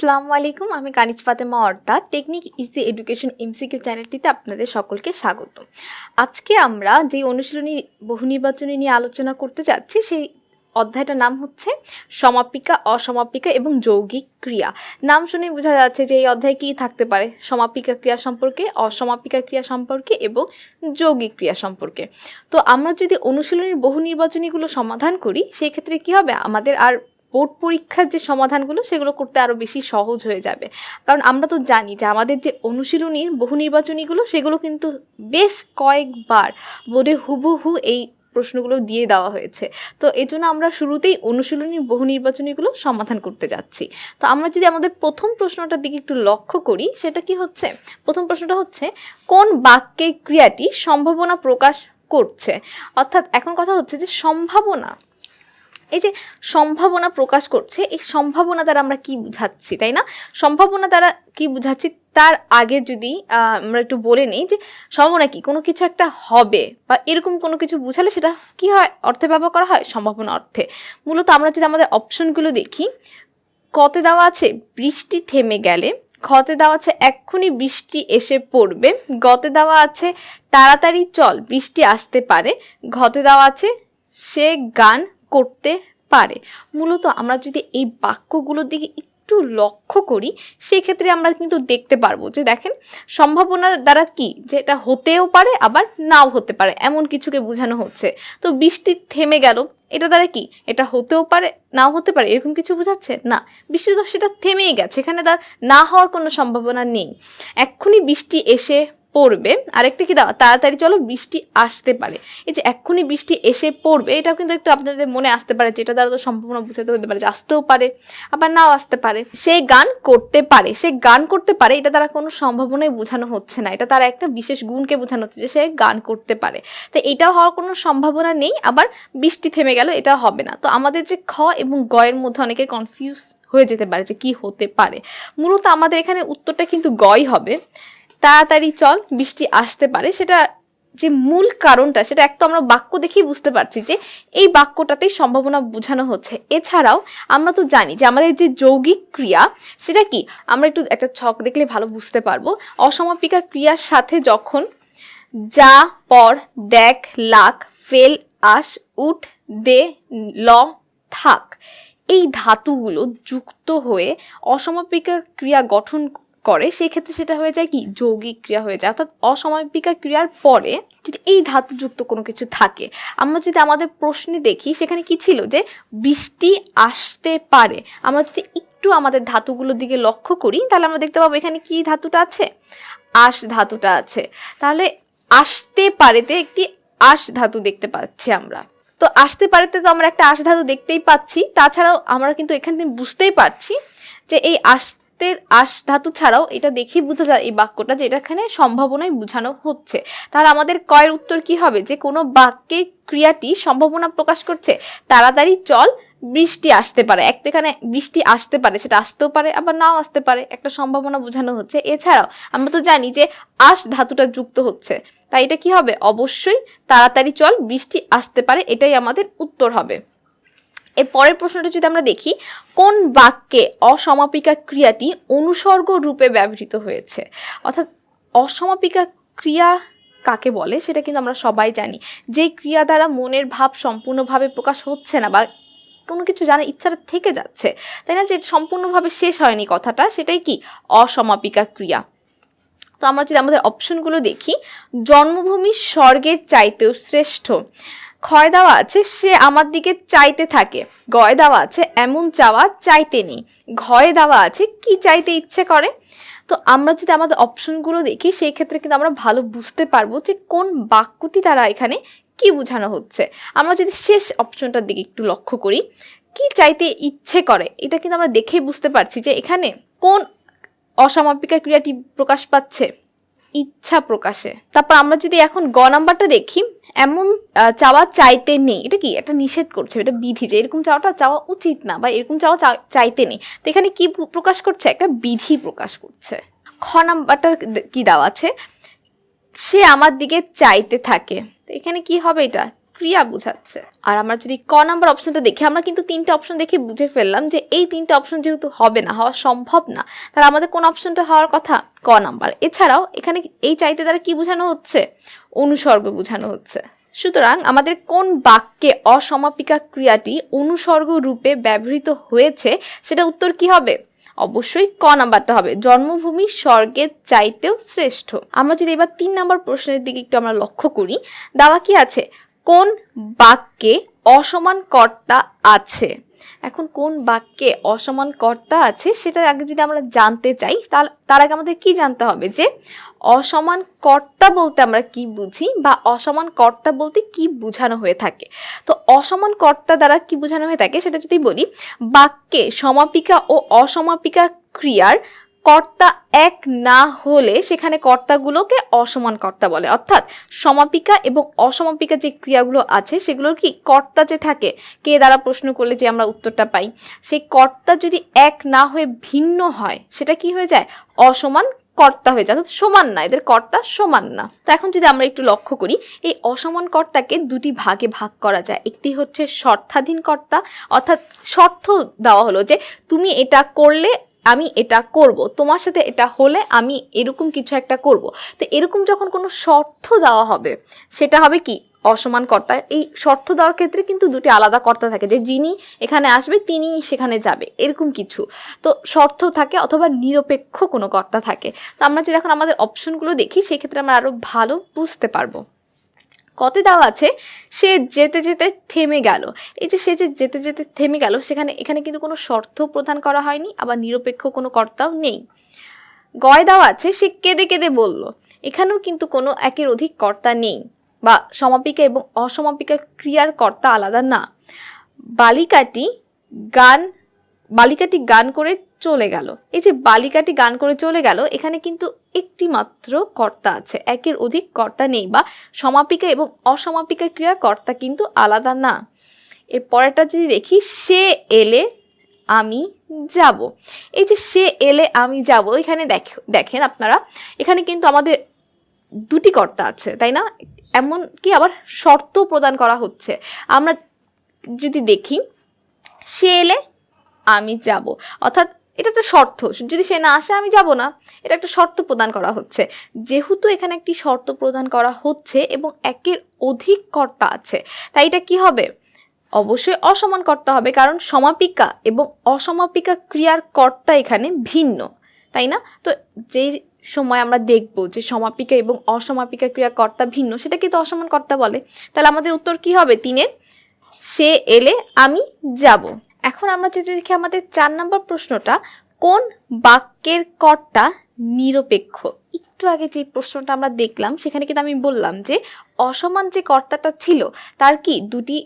আসসালামু আলাইকুম, আমি কানিজ ফাতেমা অর্তা টেকনিক ইজি এডুকেশন এমসিকিউ চ্যানেলটিতে আপনাদের সকলকে স্বাগত। আজকে আমরা যে অনুশীলনী বহু নির্বাচনী নিয়ে আলোচনা করতে যাচ্ছি, সেই অধ্যায়টার নাম হচ্ছে সমাপিকা, অসমাপিকা এবং যৌগিক ক্রিয়া। নাম শুনে বোঝা যাচ্ছে যে এই অধ্যায়ে কী থাকতে পারে? সমাপিকা ক্রিয়া সম্পর্কে, অসমাপিকা ক্রিয়া সম্পর্কে এবং যৌগিক ক্রিয়া সম্পর্কে। তো আমরা যদি অনুশীলনীর বহু নির্বাচনীগুলো সমাধান করি, সেই ক্ষেত্রে কী হবে? আমাদের আর বোর্ড পরীক্ষার যে সমাধানগুলো, সেগুলো করতে আরও বেশি সহজ হয়ে যাবে। কারণ আমরা তো জানি যে আমাদের যে অনুশীলনীর বহু নির্বাচনীগুলো, সেগুলো কিন্তু বেশ কয়েকবার বোর্ডে হুবহু এই প্রশ্নগুলো দিয়ে দেওয়া হয়েছে। তো এই জন্য আমরা শুরুতেই অনুশীলনীর বহু নির্বাচনীগুলো সমাধান করতে যাচ্ছি। তো আমরা যদি আমাদের প্রথম প্রশ্নটার দিকে একটু লক্ষ্য করি, সেটা কি হচ্ছে? প্রথম প্রশ্নটা হচ্ছে, কোন বাক্যে ক্রিয়াটি সম্ভাবনা প্রকাশ করছে? অর্থাৎ এখন কথা হচ্ছে যে সম্ভাবনা এই যে সম্ভাবনা প্রকাশ করছে, এই সম্ভাবনা দ্বারা আমরা কি বুঝাচ্ছি, তাই না? সম্ভাবনা দ্বারা কি বুঝাচ্ছি, তার আগে যদি আমরা একটু বলে নিই যে সম্ভাবনা কি, কোনো কিছু একটা হবে বা এরকম কোনো কিছু বুঝালে সেটা কি হয়, অর্থে ব্যবহার করা হয়? সম্ভাবনা অর্থে। মূলত আমরা যদি আমাদের অপশনগুলো দেখি, কতে দেওয়া আছে বৃষ্টি থেমে গেলে খতে দেওয়া আছে এক্ষুনি বৃষ্টি এসে পড়বে, গতে দেওয়া আছে তাড়াতাড়ি চল, বৃষ্টি আসতে পারে, ঘতে দেওয়া আছে সে গান করতে পারে। মূলত আমরা যদি এই বাক্যগুলোর দিকে একটু লক্ষ্য করি, সেক্ষেত্রে আমরা কিন্তু দেখতে পারব যে দেখেন, সম্ভাবনার দ্বারা কি? যে এটা হতেও পারে, আবার নাও হতে পারে, এমন কিছুকে বোঝানো হচ্ছে। তো বৃষ্টি থেমে গেল, এটা দ্বারা কি? এটা হতেও পারে, নাও হতে পারে, এরকম কিছু বোঝাচ্ছে? না বৃষ্টি তো সেটা থেমেই গেছে, এখানে তার না হওয়ার কোনো সম্ভাবনা নেই। এক্ষুনি বৃষ্টি এসে পড়বে। আরেকটা কি দাও তাড়াতাড়ি চলো, বৃষ্টি আসতে পারে। এই যে এক্ষুনি বৃষ্টি এসে পড়বে, এটাও কিন্তু একটু আপনাদের মনে আসতে পারে, যেটা দ্বারা তো সম্ভাবনা বোঝাতে হতে পারে যে আসতেও পারে, আবার নাও আসতে পারে। সে গান করতে পারে, সে গান করতে পারে, এটা দ্বারা কোনো সম্ভাবনাই বোঝানো হচ্ছে না। এটা তার একটা বিশেষ গুণকে বোঝানো হচ্ছে যে সে গান করতে পারে। তো এটাও হওয়ার কোনো সম্ভাবনা নেই, আবার বৃষ্টি থেমে গেল, এটা হবে না। তো আমাদের যে খ এবং গয়ের মধ্যে অনেকে কনফিউজ হয়ে যেতে পারে যে কি হতে পারে। মূলত আমাদের এখানে উত্তরটা কিন্তু গয় হবে। তাড়াতাড়ি চল, বৃষ্টি আসতে পারে। সেটা যে মূল কারণটা, সেটা এক তো আমরা বাক্য দেখেই বুঝতে পারছি যে এই বাক্যটাতেই সম্ভাবনা বোঝানো হচ্ছে। এছাড়াও আমরা তো জানি যে আমাদের যে যৌগিক ক্রিয়া, সেটা কি? আমরা একটু একটা ছক দেখলে ভালো বুঝতে পারব। অসমাপিকা ক্রিয়ার সাথে যখন যা, পর, দেখ, লাখ, ফেল, আস, উঠ, দে ল থাক, এই ধাতুগুলো যুক্ত হয়ে অসমাপিকা ক্রিয়া গঠন করে সেই ক্ষেত্রে সেটা হয়ে যায় কি? যৌগিক ক্রিয়া হয়ে যায়। অর্থাৎ অসমাপিকা ক্রিয়ার পরে যদি এই ধাতুযুক্ত কোনো কিছু থাকে, আমরা যদি আমাদের প্রশ্নে দেখি, সেখানে কি ছিল? যে বৃষ্টি আসতে পারে। আমরা যদি একটু আমাদের ধাতুগুলোর দিকে লক্ষ্য করি, তাহলে আমরা দেখতে পাবো এখানে কি ধাতুটা আছে? আশ ধাতুটা আছে। তাহলে আসতে পারেতে একটি আশ ধাতু দেখতে পাচ্ছি আমরা। তো আসতে পারেতে তো আমরা একটা আশ ধাতু দেখতেই পাচ্ছি। তাছাড়াও আমরা কিন্তু এখান বুঝতেই পারছি যে এই আস্তের আশ ধাতু ছাড়াও এটা দেখেই বোঝা যায় এই বাক্যটা যে এটা এখানে সম্ভাবনায় বোঝানো হচ্ছে। তাহলে আমাদের কয়ের উত্তর কি হবে? যে কোনো বাক্যে ক্রিয়াটি সম্ভাবনা প্রকাশ করছে, তাড়াতাড়ি চল, বৃষ্টি আসতে পারে। একটা এখানে বৃষ্টি আসতে পারে, সেটা আসতেও পারে, আবার নাও আসতে পারে। একটা সম্ভাবনা বোঝানো হচ্ছে। এছাড়াও আমরা তো জানি যে আশ ধাতুটা যুক্ত হচ্ছে। তাই এটা কি হবে? অবশ্যই তাড়াতাড়ি চল, বৃষ্টি আসতে পারে, এটাই আমাদের উত্তর হবে। এর পরের প্রশ্নটা যদি আমরা দেখি, কোন বাক্যে অসমাপিকা ক্রিয়াটি অনুসর্গ রূপে ব্যবহৃত হয়েছে? অর্থাৎ অসমাপিকা ক্রিয়া কাকে বলে সেটা কিন্তু আমরা সবাই জানি। যে ক্রিয়া দ্বারা মনের ভাব সম্পূর্ণভাবে প্রকাশ হচ্ছে না বা কোনো কিছু জানার ইচ্ছাটা থেকে যাচ্ছে, তাই না? যে সম্পূর্ণভাবে শেষ হয়নি কথাটা, সেটাই কি? অসমাপিকা ক্রিয়া। তো আমরা যদি আমাদের অপশনগুলো দেখি, জন্মভূমি স্বর্গের চাইতেও শ্রেষ্ঠ। ক্ষয় দেওয়া আছে, সে আমার দিকে চাইতে থাকে। গয় দেওয়া আছে, এমন চাওয়া চাইতে নেই। ঘয়ে দেওয়া আছে, কি চাইতে ইচ্ছে করে? তো আমরা যদি আমাদের অপশনগুলো দেখি, সেই ক্ষেত্রে কিন্তু আমরা ভালো বুঝতে পারব যে কোন বাক্যটি তারা এখানে কি বোঝানো হচ্ছে। আমরা যদি শেষ অপশনটার দিকে একটু লক্ষ্য করি, কি চাইতে ইচ্ছে করে? এটা কিন্তু আমরা দেখেই বুঝতে পারছি যে এখানে কোন অসমাপিকা ক্রিয়াটি প্রকাশ পাচ্ছে। ইচ্ছা প্রকাশে। তারপর আমরা যদি এখন গ নাম্বারটা দেখি, এমন চাওয়া চাইতে নেই। এটা কি? এটা নিষেধ করছে, এটা বিধি যে এরকম চাওয়াটা চাওয়া উচিত না বা এরকম চাওয়া চাইতে নেই। তো এখানে কি প্রকাশ করছে? একটা বিধি প্রকাশ করছে। খ নাম্বারটা কি দেওয়া আছে? সে আমার দিকে চাইতে থাকে। তো এখানে কি হবে এটা? ক্রিয়া বোঝাচ্ছে। আর আমরা যদি ক নাম্বার অপশনটা দেখি, আমরা কিন্তু তিনটে অপশন দেখে বুঝে ফেললাম যে এই তিনটে অপশন যেহেতু হবে না, হওয়া সম্ভব না, তাহলে আমাদের কোন অপশনটা হওয়ার কথা? ক নাম্বার। এছাড়াও এখানে এই চাইতে দ্বারা কি বোঝানো হচ্ছে? অনুসর্গ বোঝানো হচ্ছে। সুতরাং আমাদের কোন বাক্যে অসমাপিকা ক্রিয়াটি অনুসর্গ রূপে ব্যবহৃত হয়েছে সেটা উত্তর কি হবে? অবশ্যই ক নাম্বারটা হবে। জন্মভূমি স্বর্গের চাইতেও শ্রেষ্ঠ। আমরা যদি এবার তিন নাম্বার প্রশ্নের দিকে একটু আমরা লক্ষ্য করি, দাওয়া কি আছে? কোন বাক্যে অসমান কর্তা আছে? এখন কোন বাক্যে অসমান কর্তা আছে সেটা আগে যদি আমরা জানতে চাই, তার আগে আমাদের কি জানতে হবে? যে অসমান কর্তা বলতে আমরা কি বুঝি বা অসমান কর্তা বলতে কি বোঝানো হয়ে থাকে? তো অসমান কর্তা দ্বারা কি বোঝানো হয়ে থাকে সেটা যদি বলি, বাক্যে সমাপিকা ও অসমাপিকা ক্রিয়ার কর্তা এক না হলে সেখানে কর্তাগুলোকে অসমান কর্তা বলে। অর্থাৎ সমাপিকা এবং অসমাপিকা যে ক্রিয়াগুলো আছে, সেগুলোর কি কর্তা যে থাকে? কে দ্বারা প্রশ্ন করলে যে আমরা উত্তরটা পাই? সেই কর্তা যদি এক না হয়ে ভিন্ন হয়, সেটা কি হয়ে যায়? অসমান কর্তা হয়ে যায়। অর্থাৎ সমান না, এদের কর্তা সমান না। তো এখন যদি আমরা একটু লক্ষ্য করি, এই অসমান কর্তাকে দুটি ভাগে ভাগ করা যায়। একটি হচ্ছে শর্তাধীন কর্তা, অর্থাৎ শর্ত দেওয়া হলো যে তুমি এটা করলে আমি এটা করব, তোমার সাথে এটা হলে আমি এরকম কিছু একটা করব। তো এরকম যখন কোনো শর্ত দেওয়া হবে, সেটা হবে কি? অসমান কর্তা। এই শর্ত দেওয়ার ক্ষেত্রে কিন্তু দুটি আলাদা কর্তা থাকে, যে যিনি এখানে আসবে, তিনি সেখানে যাবে, এরকম কিছু। তো শর্ত থাকে অথবা নিরপেক্ষ কোনো কর্তা থাকে। তো আমরা যদি এখন আমাদের অপশনগুলো দেখি, সেক্ষেত্রে আমরা আরও ভালো বুঝতে পারব। কতে দেওয়া আছে, সে যেতে যেতে থেমে গেল। এই যে সে যে যেতে যেতে থেমে গেল, সেখানে, এখানে কিন্তু কোনো শর্ত প্রদান করা হয়নি, আবার নিরপেক্ষ কোনো কর্তাও নেই। গয় দেওয়া আছে, সে কেঁদে কেঁদে বলল, এখানেও কিন্তু কোনো একের অধিক কর্তা নেই, বা সমাপিকা এবং অসমাপিকা ক্রিয়ার কর্তা আলাদা না। বালিকাটি গান বালিকাটি গান করে চলে গেল। এই যে বালিকাটি গান করে চলে গেল, এখানে কিন্তু একটি মাত্র কর্তা আছে। একের অধিক কর্তা নেই বা সমাপিকা এবং অসমাপিকা ক্রিয়ার কর্তা কিন্তু আলাদা না। এর পরেরটা যদি দেখি, সে এলে আমি যাব। এই যে সে এলে আমি যাব, এখানে দেখ, দেখেন আপনারা, এখানে কিন্তু আমাদের দুটি কর্তা আছে, তাই না? এমন কি আবার শর্ত প্রদান করা হচ্ছে। আমরা যদি দেখি, সে এলে আমি যাব। অর্থাৎ এটা একটা শর্ত। যদি সে না আসে, আমি যাব না। এটা একটা শর্ত প্রদান করা হচ্ছে। যেহেতু এখানে একটি শর্ত প্রদান করা হচ্ছে এবং একের অধিক কর্তা আছে, তাই এটা কি হবে? অবশ্যই অসমান কর্তা হবে, কারণ সমাপিকা এবং অসমাপিকা ক্রিয়ার কর্তা এখানে ভিন্ন, তাই না? তো যেই সময় আমরা দেখব যে সমাপিকা এবং অসমাপিকা ক্রিয়া কর্তা ভিন্ন, সেটাকে তো অসমান কর্তা বলে। তাহলে আমাদের উত্তর কি হবে? তিনের। সে এলে আমি যাব। এখন আমরা যদি দেখি আমাদের চার নম্বর প্রশ্নটা, কোন বাক্যের কর্তা নিরপেক্ষ? একটু আগে যে প্রশ্নটা আমরা দেখলাম, সেখানে কিন্তু আমি বললাম যে অসমান যে কর্তাটা ছিল, তার কি দুটি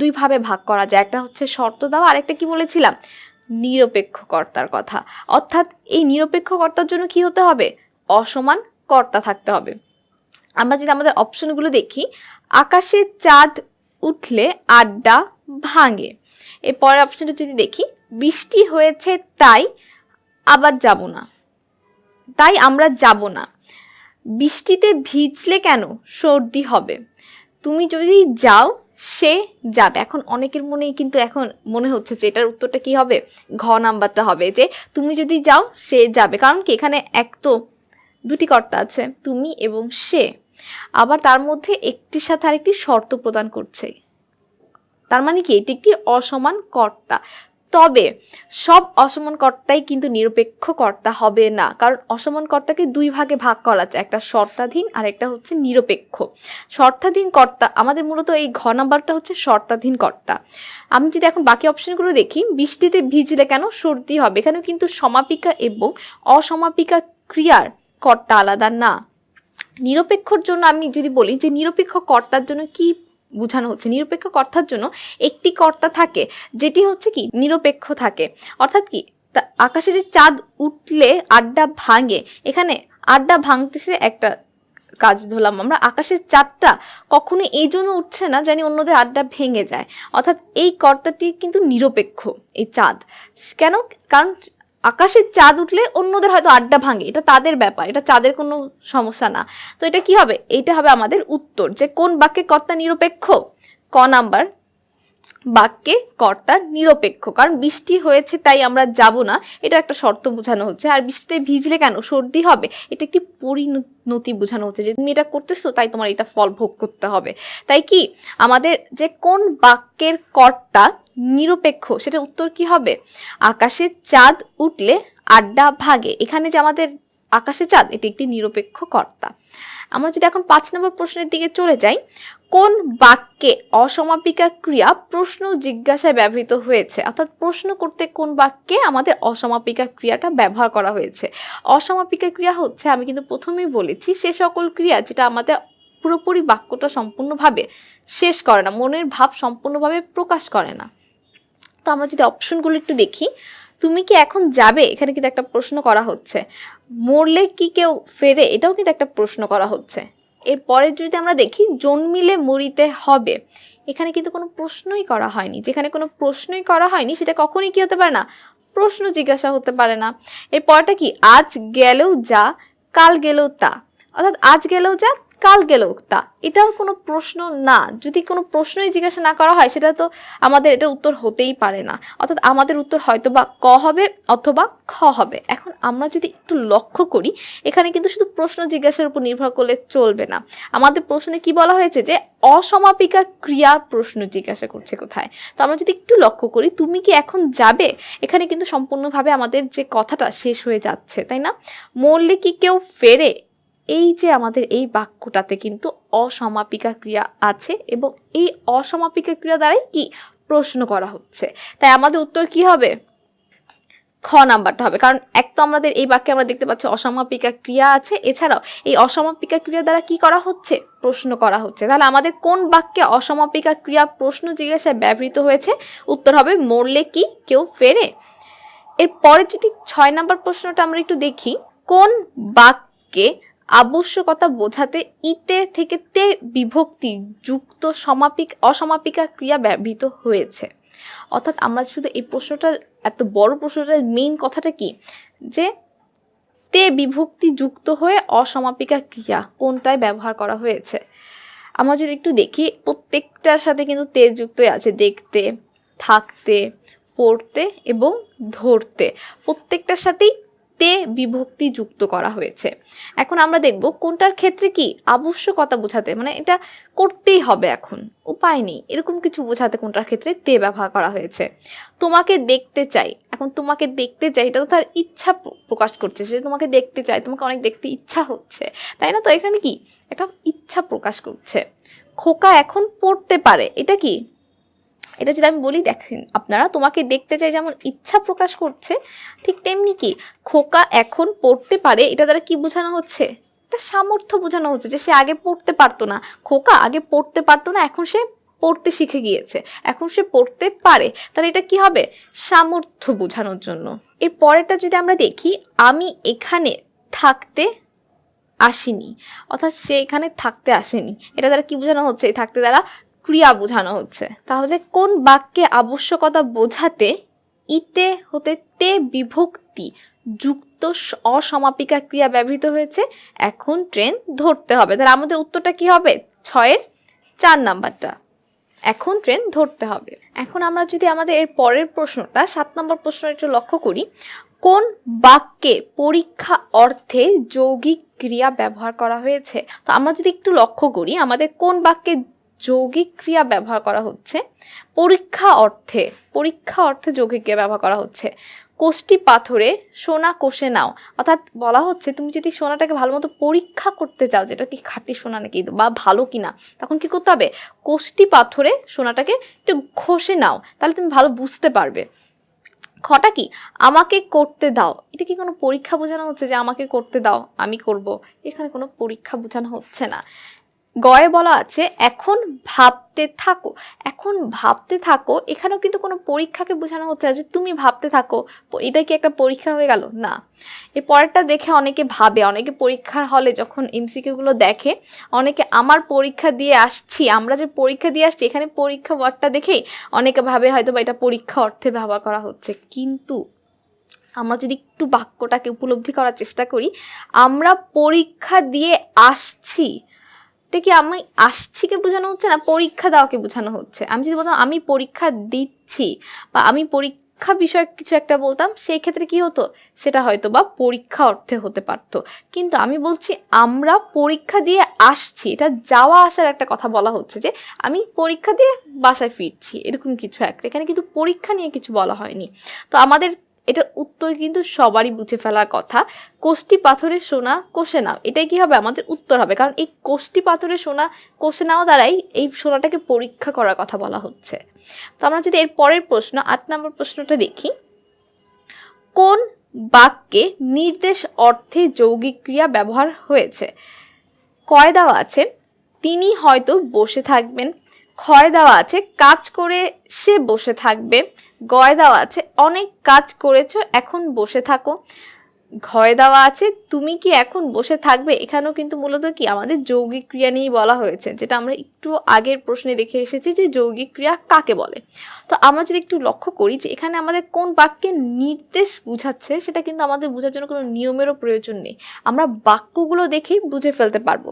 দুইভাবে ভাগ করা যায়? একটা হচ্ছে শর্ত দেওয়া, আরেকটা কি বলেছিলাম? নিরপেক্ষ কর্তার কথা। অর্থাৎ এই নিরপেক্ষ কর্তার জন্য কি হতে হবে? অসমান কর্তা থাকতে হবে। আমরা যদি আমাদের অপশনগুলো দেখি আকাশে চাঁদ উঠলে আড্ডা ভাঙে। এর পরের অপশনটা যদি দেখি, বৃষ্টি হয়েছে তাই আবার যাব না। তাই আমরা যাব না। বৃষ্টিতে ভিজলে কেন সর্দি হবে? তুমি যদি যাও, সে যাবে। এখন অনেকের মনেই কিন্তু এখন মনে হচ্ছে যে এটার উত্তরটা কি হবে? ঘ নাম্বারটা হবে যে তুমি যদি যাও, সে যাবে। কারণ কি? এখানে এক তো দুটি কর্তা আছে, তুমি এবং সে। আবার তার মধ্যে একটির সাথে আরেকটি শর্ত প্রদান করছে। তার মানে কি? এটি একটি অসমান কর্তা। তবে সব অসমান কর্তাই কিন্তু নিরপেক্ষ কর্তা হবে না। কারণ অসমান কর্তাকে দুই ভাগে ভাগ করা যায়। একটা শর্তাধীন আর একটা হচ্ছে নিরপেক্ষ। শর্তাধীন কর্তা, আমাদের মূলত এই ঘ নাম্বারটা হচ্ছে শর্তাধীন কর্তা। আমি যদি এখন বাকি অপশনগুলো দেখি, বৃষ্টিতে ভিজলে কেন সর্দি হবে? এখানে কিন্তু সমাপিকা এবং অসমাপিকা ক্রিয়ার কর্তা আলাদা না। নিরপেক্ষর জন্য আমি যদি বলি যে নিরপেক্ষ কর্তার জন্য কি বোঝানো হচ্ছে। নিরপেক্ষ কর্তার জন্য একটি কর্তা থাকে, যেটি হচ্ছে কি? নিরপেক্ষ থাকে। অর্থাৎ কি? আকাশে যে চাঁদ উঠলে আড্ডা ভাঙে, এখানে আড্ডা ভাঙতেছে একটা কাজ ধরলাম আমরা। আকাশের চাঁদটা কখনো এই জন্য উঠছে না জানি অন্যদের আড্ডা ভেঙে যায়। অর্থাৎ এই কর্তাটি কিন্তু নিরপেক্ষ, এই চাঁদ। কেন? কারণ আকাশের চাঁদ উঠলে অন্যদের হয়তো আড্ডা ভাঙে, এটা তাদের ব্যাপার, এটা চাঁদের কোনো সমস্যা না। তো এটা কি হবে? এইটা হবে আমাদের উত্তর, যে কোন বাক্যে কর্তা নিরপেক্ষ? ক নাম্বার বাক্যে কর্তা নিরপেক্ষ, কারণ বৃষ্টি হয়েছে তাই আমরা যাব না। এটা একটা শর্ত বোঝানো হচ্ছে। আর বৃষ্টিতে ভিজলে কেন? সর্দি হবে। এটা একটি পরিণতি বোঝানো হচ্ছে যে তুমি এটা করতেছো, তাই তোমার এটা ফল ভোগ করতে হবে। তাই কি? আমাদের যে কোন বাক্যের কর্তা নিরপেক্ষ সেটা উত্তর কি হবে? আকাশে চাঁদ উঠলে আড্ডা ভাগে। এখানে যে আমাদের আকাশে চাঁদ এটি একটি নিরপেক্ষ কর্তা। আমরা যদি এখন পাঁচ নম্বর প্রশ্নের দিকে চলে যাই, কোন বাক্যে অসমাপিকা ক্রিয়া প্রশ্ন জিজ্ঞাসায় ব্যবহৃত হয়েছে? অর্থাৎ প্রশ্ন করতে কোন বাক্যে আমাদের অসমাপিকা ক্রিয়াটা ব্যবহার করা হয়েছে? অসমাপিকা ক্রিয়া হচ্ছে, আমি কিন্তু প্রথমেই বলেছি, সে সকল ক্রিয়া যেটা আমাদের পুরোপুরি বাক্যটা সম্পূর্ণভাবে শেষ করে না, মনের ভাব সম্পূর্ণভাবে প্রকাশ করে না। তো আমরা যদি অপশনগুলো একটু দেখি, তুমি কি এখন যাবে? এখানে কিন্তু একটা প্রশ্ন করা হচ্ছে। মরলে কি কেউ ফেরে? এটাও কিন্তু একটা প্রশ্ন করা হচ্ছে। এরপরে যদি আমরা দেখি, জন্মিলে মরিতে হবে। এখানে কিন্তু কোনো প্রশ্নই করা হয়নি। যেখানে কোনো প্রশ্নই করা হয়নি, সেটা কখনই কি হতে পারে না? প্রশ্ন জিজ্ঞাসা হতে পারে না। এরপরটা কি? আজ গেলেও যা, কাল গেলেও তা। অর্থাৎ আজ গেলেও যা কাল গেল তা এটাও কোনো প্রশ্ন না। যদি কোনো প্রশ্নই জিজ্ঞাসা না করা হয়, সেটা তো আমাদের এটার উত্তর হতেই পারে না। অর্থাৎ আমাদের উত্তর হয়তো বা ক হবে অথবা খ হবে। এখন আমরা যদি একটু লক্ষ্য করি, এখানে কিন্তু শুধু প্রশ্ন জিজ্ঞাসার উপর নির্ভর করলে চলবে না। আমাদের প্রশ্নে কি বলা হয়েছে যে, অসমাপিকা ক্রিয়ার প্রশ্ন জিজ্ঞাসা করছে কোথায়? তো আমরা যদি একটু লক্ষ্য করি, তুমি কি এখন যাবে? এখানে কিন্তু সম্পূর্ণভাবে আমাদের যে কথাটা শেষ হয়ে যাচ্ছে, তাই না? মরলে কি কেউ ফেরে? এই যে আমাদের এই বাক্যটাতে কিন্তু অসমাপিকা ক্রিয়া আছে এবং এই অসমাপিকা ক্রিয়া দ্বারাই কি প্রশ্ন করা হচ্ছে। তাই আমাদের উত্তর কি হবে? খ নাম্বারটা হবে। কারণ এক তো আমাদের এই বাক্যে আমরা দেখতে পাচ্ছি অসমাপিকা ক্রিয়া আছে। এছাড়াও এই অসমাপিকা ক্রিয়া দ্বারা কি করা হচ্ছে? প্রশ্ন করা হচ্ছে। তাহলে আমাদের কোন বাক্যে অসমাপিকা ক্রিয়া প্রশ্ন জিজ্ঞাসায় ব্যবহৃত হয়েছে? উত্তর হবে, মরলে কি কেউ ফেরে? এরপরে যদি ছয় নাম্বার প্রশ্নটা আমরা একটু দেখি, কোন বাক্যে আবশ্যকতা বোঝাতে ইতে থেকে তে বিভক্তি যুক্ত সমাপিক, অসমাপিকা ক্রিয়া ব্যবহৃত হয়েছে। অর্থাৎ আমরা শুধু এই প্রশ্নটা, এত বড় প্রশ্নটার মেইন কথাটা কি? যে তে বিভক্তি যুক্ত হয়ে অসমাপিকা ক্রিয়া কোনটায় ব্যবহার করা হয়েছে? আমরা যদি একটু দেখি, প্রত্যেকটার সাথে কিন্তু তে যুক্তই আছে, দেখতে, থাকতে, পড়তে এবং ধরতে। প্রত্যেকটার সাথেই তে বিভক্তি যুক্ত করা হয়েছে। এখন আমরা দেখব কোনটার ক্ষেত্রে কি আবশ্যকতা বোঝাতে মানে এটা করতেই হবে এখন, উপায় নেই। এরকম কিছু বোঝাতে কোনটার ক্ষেত্রে তে ব্যবহার করা হয়েছে। তোমাকে দেখতে চাই, এখন তোমাকে দেখতে চাই, এটা তো তার ইচ্ছা প্রকাশ করছে, সে তোমাকে দেখতে চায়, তোমাকে অনেক দেখতে ইচ্ছা হচ্ছে, তাই না? তো এখানে কি? একটা ইচ্ছা প্রকাশ করছে। খোকা এখন পড়তে পারে, এটা কি? এটা যদি আমি বলি, দেখেন, আপনারা তোমাকে দেখতে চাই যেমন ইচ্ছা প্রকাশ করছে, ঠিক তেমনি কি খোকা এখন পড়তে পারে, এটা দ্বারা কি বোঝানো হচ্ছে? একটা সামর্থ্য বোঝানো হচ্ছে যে সে আগে পড়তে পারতো না। খোকা আগে পড়তে পারতো না, এখন সে পড়তে শিখে গিয়েছে। এখন সে পড়তে পারে। তাহলে এটা কি হবে? সামর্থ্য বোঝানোর জন্য। এর পরেরটা যদি আমরা দেখি, আমি এখানে থাকতে আসিনি, অর্থাৎ সে এখানে থাকতে আসেনি। এটা দ্বারা কি বোঝানো হচ্ছে? থাকতে দ্বারা ক্রিয়া বোঝানো হচ্ছে। তাহলে কোন বাক্যে আবশ্যকতা বোঝাতে ইতে হতে তে বিভক্তি যুক্ত অসমাপিকা ক্রিয়া ব্যবহৃত হয়েছে, এখন ট্রেন ধরতে হবে। তাহলে আমাদের উত্তরটা কি হবে? ছয়ের চার নাম্বারটা। এখন ট্রেন ধরতে হবে। এখন আমরা যদি আমাদের এর পরের প্রশ্নটা, সাত নম্বর প্রশ্ন একটু লক্ষ্য করি, কোন বাক্যে পরীক্ষা অর্থে যৌগিক ক্রিয়া ব্যবহার করা হয়েছে? তো আমরা যদি একটু লক্ষ্য করি, আমাদের কোন বাক্যে যৌগিক ক্রিয়া ব্যবহার করা হচ্ছে। পরীক্ষা অর্থে পরীক্ষা অর্থে যৌগিক ক্রিয়া ব্যবহার করা হচ্ছে। কোষ্টি পাথরে সোনা কষে নাও। অর্থাৎ বলা হচ্ছে, তুমি যদি সোনাটাকে ভালো মতো পরীক্ষা করতে চাও, যেটা কি খাঁটি সোনা নাকি বা ভালো কিনা, তখন কি করতে হবে? কোষ্টি পাথরে সোনাটাকে একটু ঘষে নাও, তাহলে তুমি ভালো বুঝতে পারবে। খটা কি? আমাকে করতে দাও। এটা কি কোনো পরীক্ষা বোঝানো হচ্ছে যে আমাকে করতে দাও, আমি করব? এখানে কোনো পরীক্ষা বোঝানো হচ্ছে না। গয়ে বলা আছে, এখন ভাবতে থাকো। এখন ভাবতে থাকো, এখানেও কিন্তু কোনো পরীক্ষাকে বোঝানো হচ্ছে যে তুমি ভাবতে থাকো। এটা কি একটা পরীক্ষা হয়ে গেল? না। এর পরেরটা দেখে অনেকে ভাবে, অনেকে পরীক্ষার হলে যখন এমসিকিউগুলো দেখে, অনেকে আমার পরীক্ষা দিয়ে আসছি, আমরা যে পরীক্ষা দিয়ে আসছি, এখানে পরীক্ষা ওয়ার্ডটা দেখেই অনেকে ভাবে হয়তো বা এটা পরীক্ষা অর্থে ব্যবহার করা হচ্ছে। কিন্তু আমরা যদি একটু বাক্যটাকে উপলব্ধি করার চেষ্টা করি, আমরা পরীক্ষা দিয়ে আসছি। এটা কি আমি আসছিকে বোঝানো হচ্ছে না পরীক্ষা দেওয়াকে বোঝানো হচ্ছে? আমি যদি বলতাম, আমি পরীক্ষা দিচ্ছি বা আমি পরীক্ষা বিষয়ক কিছু একটা বলতাম সেই ক্ষেত্রে কি হতো? সেটা হয়তো বা পরীক্ষা অর্থে হতে পারতো। কিন্তু আমি বলছি, আমরা পরীক্ষা দিয়ে আসছি। এটা যাওয়া আসার একটা কথা বলা হচ্ছে যে, আমি পরীক্ষা দিয়ে বাসায় ফিরছি। এরকম কিছু একটা। এখানে কিন্তু পরীক্ষা নিয়ে কিছু বলা হয়নি। তো আমাদের এটার উত্তর কিন্তু সবারই বুঝে ফেলার কথা। কোষ্টি পাথরের সোনা কষে নাও। এটাই কি হবে? আমাদের উত্তর হবে। কারণ এই কোষ্টি পাথরের সোনা কষে নেওয়া দ্বারাই এই সোনাটাকে পরীক্ষা করার কথা বলা হচ্ছে। তো আমরা যদি এর পরের প্রশ্ন, আট নম্বর প্রশ্নটা দেখি। কোন বাক্যে নির্দেশ অর্থে যৌগিক ক্রিয়া ব্যবহার হয়েছে? কয় দেওয়া আছে, তিনি হয়তো বসে থাকবেন। ক্ষয় দেওয়া আছে, কাজ করে সে বসে থাকবে। গয় দেওয়া আছে। অনেক কাজ করেছ, এখন বসে থাকো। ঘয় দেওয়া আছে, তুমি কি এখন বসে থাকবে? এখানেও কিন্তু মূলত কি আমাদের যৌগিক ক্রিয়া নিয়েই বলা হয়েছে, যেটা আমরা একটু আগের প্রশ্নে দেখে এসেছি যে যৌগিক ক্রিয়া কাকে বলে। তো আমরা যদি একটু লক্ষ্য করি যে এখানে আমাদের কোন বাক্যে নির্দেশ বুঝাচ্ছে, সেটা কিন্তু আমাদের বোঝার জন্য কোনো নিয়মেরও প্রয়োজন নেই। আমরা বাক্যগুলো দেখেই বুঝে ফেলতে পারব।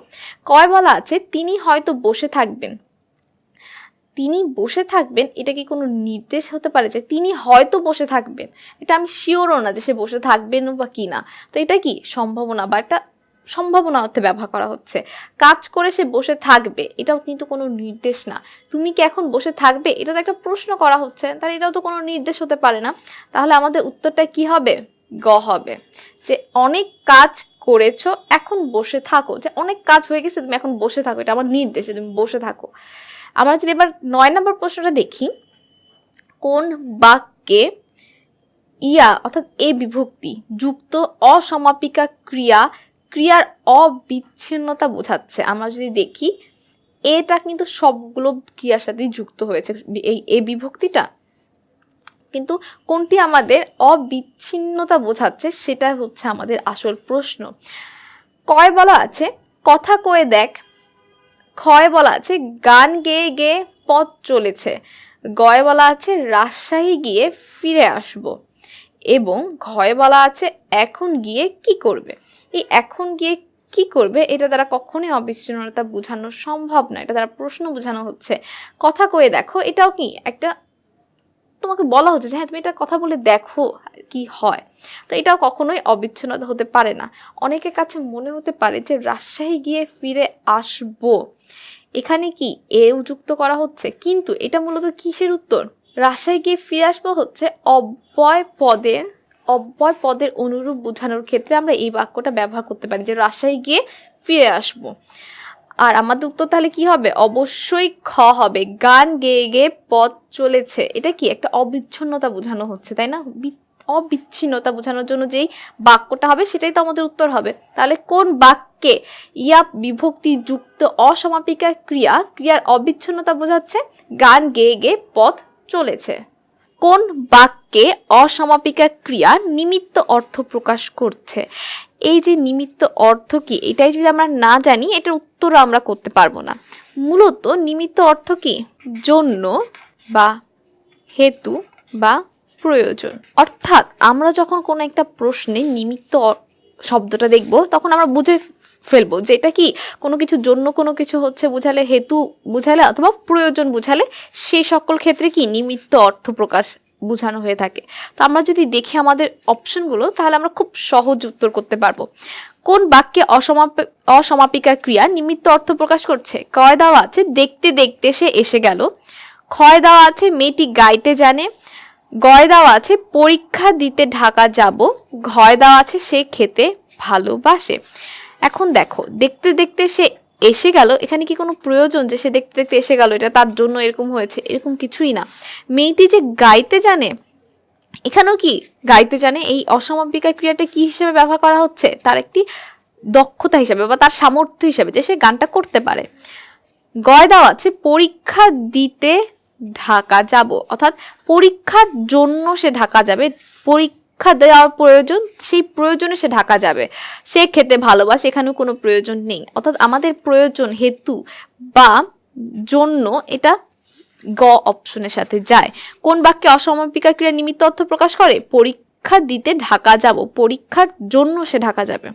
কয় বলা আছে, তিনি হয়তো বসে থাকবেন। তিনি বসে থাকবেন, এটা কি কোনো নির্দেশ হতে পারে যে তিনি হয়তো বসে থাকবেন? এটা আমি শিওরও না যে সে বসে থাকবেন বা কি না তো এটা কি সম্ভাবনা বা একটা সম্ভাবনা অর্থে ব্যবহার করা হচ্ছে? কাজ করে সে বসে থাকবে, এটাও কিন্তু কোনো নির্দেশ না। তুমি কি এখন বসে থাকবে? এটা তো একটা প্রশ্ন করা হচ্ছে, তাহলে এটাও তো কোনো নির্দেশ হতে পারে না। তাহলে আমাদের উত্তরটা কি হবে? গ হবে। যে অনেক কাজ করেছ, এখন বসে থাকো। যে অনেক কাজ হয়ে গেছে, তুমি এখন বসে থাকো, এটা আমার নির্দেশে, তুমি বসে থাকো। আমরা যদি এবার নয় নম্বর প্রশ্নটা দেখি, কোন বাক্যে ইয়া অর্থাৎ এ বিভক্তি, যুক্ত অসমাপিকা ক্রিয়া, ক্রিয়ার অবিচ্ছিন্নতা বোঝাচ্ছে। আমরা যদি দেখি, এটা কিন্তু সবগুলো ক্রিয়ার সাথেই যুক্ত হয়েছে, এই এ বিভক্তিটা। কিন্তু কোনটি আমাদের অবিচ্ছিন্নতা বোঝাচ্ছে সেটা হচ্ছে আমাদের আসল প্রশ্ন। কয় বলা আছে? কথা কয়ে দেখ। ক্ষয় বলা আছে, গান গেয়ে গেয়ে পথ চলেছে। গয় বলা আছে, রাজশাহী গিয়ে ফিরে আসব। এবং ঘয় বলা আছে, এখন গিয়ে কি করবে? এই এখন গিয়ে কি করবে, এটা দ্বারা কখনোই অবিচ্ছিন্নতা বোঝানো সম্ভব না এটা দ্বারা প্রশ্ন বোঝানো হচ্ছে। কথা কয়ে দেখো, এটাও কি একটা তোমাকে বলা হচ্ছে যে হ্যাঁ তুমি এটা কথা বলে দেখো কি হয়। তো এটাও কখনোই অবিচ্ছিন্নতা হতে পারে না। অনেকের কাছে মনে হতে পারে যে, রাজশাহী গিয়ে ফিরে আসব। এখানে কি এও যুক্ত করা হচ্ছে? কিন্তু এটা মূলত কিসের উত্তর? রাজশাহী গিয়ে ফিরে আসব হচ্ছে অব্যয় পদের অব্যয় পদের অনুরূপ বোঝানোর ক্ষেত্রে আমরা এই বাক্যটা ব্যবহার করতে পারি যে, রাজশাহী গিয়ে ফিরে আসব। আর আমাদের উত্তর তাহলে কি হবে? অবশ্যই খ হবে। গান গেয়ে গেয়ে পথ চলেছে। এটা কি? একটা অবিচ্ছিন্নতা বোঝানো হচ্ছে, তাই না? অবিচ্ছিন্নতা বোঝানোর জন্য যেই বাক্যটা হবে, সেটাই তো আমাদের উত্তর হবে। তাহলে কোন বাক্যে ইয়া বিভক্তি যুক্ত অসমাপিকা ক্রিয়া, ক্রিয়ার অবিচ্ছিন্নতা বোঝাচ্ছে? গান গেয়ে গেয়ে পথ চলেছে। কোন বাক্যে অসমাপিকা ক্রিয়া নিমিত্ত অর্থ প্রকাশ করছে? এই যে নিমিত্ত অর্থ কি, এটাই যদি আমরা না জানি, এটার উত্তর আমরা করতে পারব না। মূলত নিমিত্ত অর্থ কি? জন্য বা হেতু বা প্রয়োজন। অর্থাৎ আমরা যখন কোনো একটা প্রশ্নে নিমিত্ত শব্দটা দেখব, তখন আমরা বুঝে ফেলব যে এটা কি? কোনো কিছু জন্য কোনো কিছু হচ্ছে বোঝালে, হেতু বোঝালে অথবা প্রয়োজন বোঝালে সেই সকল ক্ষেত্রে কি নিমিত্ত অর্থ প্রকাশ বোঝানো হয়ে থাকে। তো আমরা যদি দেখি আমাদের অপশনগুলো, তাহলে আমরা খুব সহজ উত্তর করতে পারব। কোন বাক্যে অসমাপ, অসমাপিকা ক্রিয়া নিমিত্ত অর্থ প্রকাশ করছে? কয় দেওয়া আছে দেখতে দেখতে সে এসে গেল। ক্ষয় দেওয়া আছে মেয়েটি গাইতে জানে। গয় দেওয়া আছে পরীক্ষা দিতে ঢাকা যাব। ঘয় দেওয়া আছে সে খেতে ভালোবাসে। এখন দেখো, দেখতে দেখতে সে এসে গেল, এখানে কি কোনো প্রয়োজন যে সে দেখতে দেখতে এসে গেল? এটা তার জন্য এরকম হয়েছে, এরকম কিছুই না। মেয়েটি যে গাইতে জানে, এখানেও কি গাইতে জানে, এই অসমাপিকা ক্রিয়াটা কি হিসেবে ব্যবহার করা হচ্ছে? তার একটি দক্ষতা হিসাবে বা তার সামর্থ্য হিসাবে যে সে গানটা করতে পারে। গয় দেওয়া আছে, পরীক্ষা দিতে ঢাকা যাব, অর্থাৎ পরীক্ষার জন্য সে ঢাকা যাবে, পরীক্ষা দেওয়ার প্রয়োজন, সেই প্রয়োজনে সে ঢাকা যাবে। সে খেতে ভালোবাসে, এখানেও কোনো প্রয়োজন নেই। অর্থাৎ আমাদের প্রয়োজন, হেতু বা জন্য এটা গ অপশনের সাথে যায়। কোন বাক্যে অসমাপিকা ক্রিয়া নিমিত্ত অর্থ প্রকাশ করে? পরীক্ষা দিতে ঢাকা যাব, পরীক্ষার জন্য সে ঢাকা যাবে।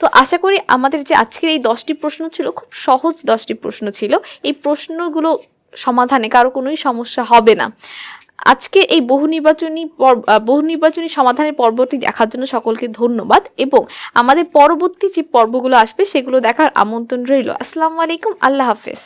তো আশা করি আমাদের যে আজকের এই দশটি প্রশ্ন ছিল, খুব সহজ দশটি প্রশ্ন ছিল। এই প্রশ্নগুলো সমাধানে কারও কোনোই সমস্যা হবে না। আজকে এই বহু নির্বাচনী বহু নির্বাচনী সমাধানের পর্বটি দেখার জন্য সকলকে ধন্যবাদ এবং আমাদের পরবর্তী যে পর্বগুলো আসবে সেগুলো দেখার আমন্ত্রণ রইল। আসসালামু আলাইকুম, আল্লাহ হাফেজ।